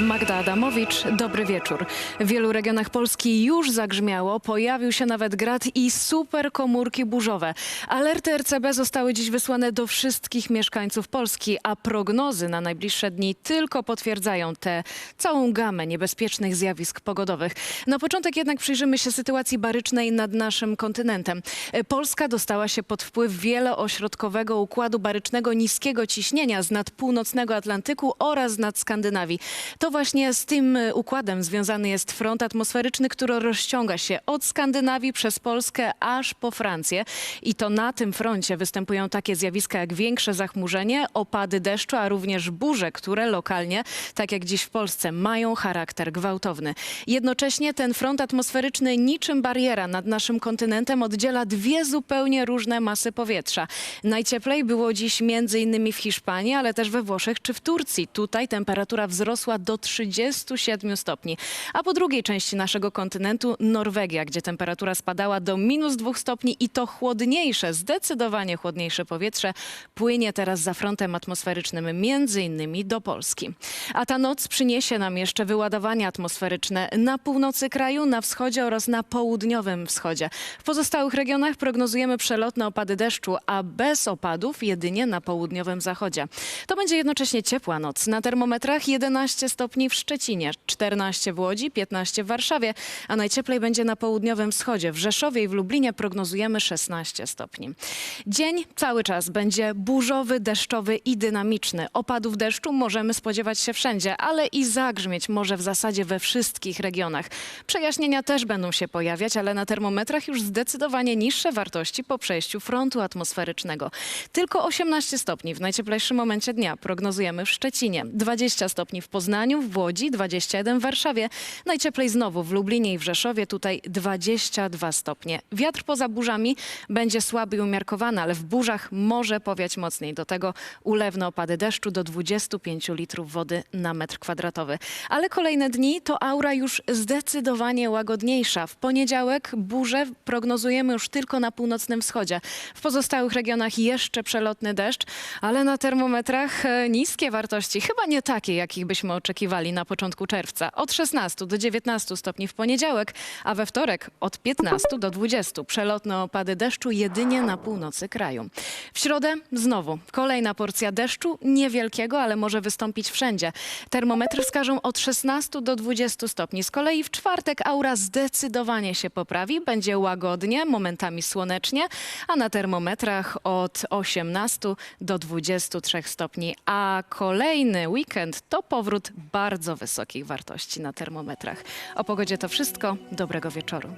Magda Adamowicz, dobry wieczór. W wielu regionach Polski już zagrzmiało, pojawił się nawet grad i super komórki burzowe. Alerty RCB zostały dziś wysłane do wszystkich mieszkańców Polski, a prognozy na najbliższe dni tylko potwierdzają tę całą gamę niebezpiecznych zjawisk pogodowych. Na początek jednak przyjrzymy się sytuacji barycznej nad naszym kontynentem. Polska dostała się pod wpływ wieloośrodkowego układu barycznego niskiego ciśnienia z nad północnego Atlantyku oraz nad Skandynawii. To właśnie z tym y, układem związany jest front atmosferyczny, który rozciąga się od Skandynawii przez Polskę aż po Francję. I to na tym froncie występują takie zjawiska jak większe zachmurzenie, opady deszczu, a również burze, które lokalnie, tak jak dziś w Polsce, mają charakter gwałtowny. Jednocześnie ten front atmosferyczny niczym bariera nad naszym kontynentem oddziela dwie zupełnie różne masy powietrza. Najcieplej było dziś między innymi w Hiszpanii, ale też we Włoszech czy w Turcji. Tutaj temperatura wzrosła do 37 stopni. A po drugiej części naszego kontynentu Norwegia, gdzie temperatura spadała do minus 2 stopni i to chłodniejsze, zdecydowanie chłodniejsze powietrze płynie teraz za frontem atmosferycznym między innymi do Polski. A ta noc przyniesie nam jeszcze wyładowania atmosferyczne na północy kraju, na wschodzie oraz na południowym wschodzie. W pozostałych regionach prognozujemy przelotne opady deszczu, a bez opadów jedynie na południowym zachodzie. To będzie jednocześnie ciepła noc. Na termometrach 11 stopni w Szczecinie, 14 w Łodzi, 15 w Warszawie, a najcieplej będzie na południowym wschodzie. W Rzeszowie i w Lublinie prognozujemy 16 stopni. Dzień cały czas będzie burzowy, deszczowy i dynamiczny. Opadów deszczu możemy spodziewać się wszędzie, ale i zagrzmieć może w zasadzie we wszystkich regionach. Przejaśnienia też będą się pojawiać, ale na termometrach już zdecydowanie niższe wartości po przejściu frontu atmosferycznego. Tylko 18 stopni w najcieplejszym momencie dnia prognozujemy w Szczecinie, 20 stopni w Poznaniu, w Łodzi, 21 w Warszawie, najcieplej znowu w Lublinie i w Rzeszowie, tutaj 22 stopnie. Wiatr poza burzami będzie słaby i umiarkowany, ale w burzach może powiać mocniej. Do tego ulewne opady deszczu do 25 litrów wody na metr kwadratowy. Ale kolejne dni to aura już zdecydowanie łagodniejsza. W poniedziałek burze prognozujemy już tylko na północnym wschodzie. W pozostałych regionach jeszcze przelotny deszcz, ale na termometrach e, niskie wartości. Chyba nie takie, jakich byśmy oczekiwali na początku czerwca. Od 16 do 19 stopni w poniedziałek, a we wtorek od 15 do 20. Przelotne opady deszczu jedynie na północy kraju. W środę znowu kolejna porcja deszczu, niewielkiego, ale może wystąpić wszędzie. Termometry wskażą od 16 do 20 stopni. Z kolei w czwartek aura zdecydowanie się poprawi. Będzie łagodnie, momentami słonecznie, a na termometrach od 18 do 23 stopni. A kolejny weekend to powrót bardzo wysokich wartości na termometrach. O pogodzie to wszystko. Dobrego wieczoru.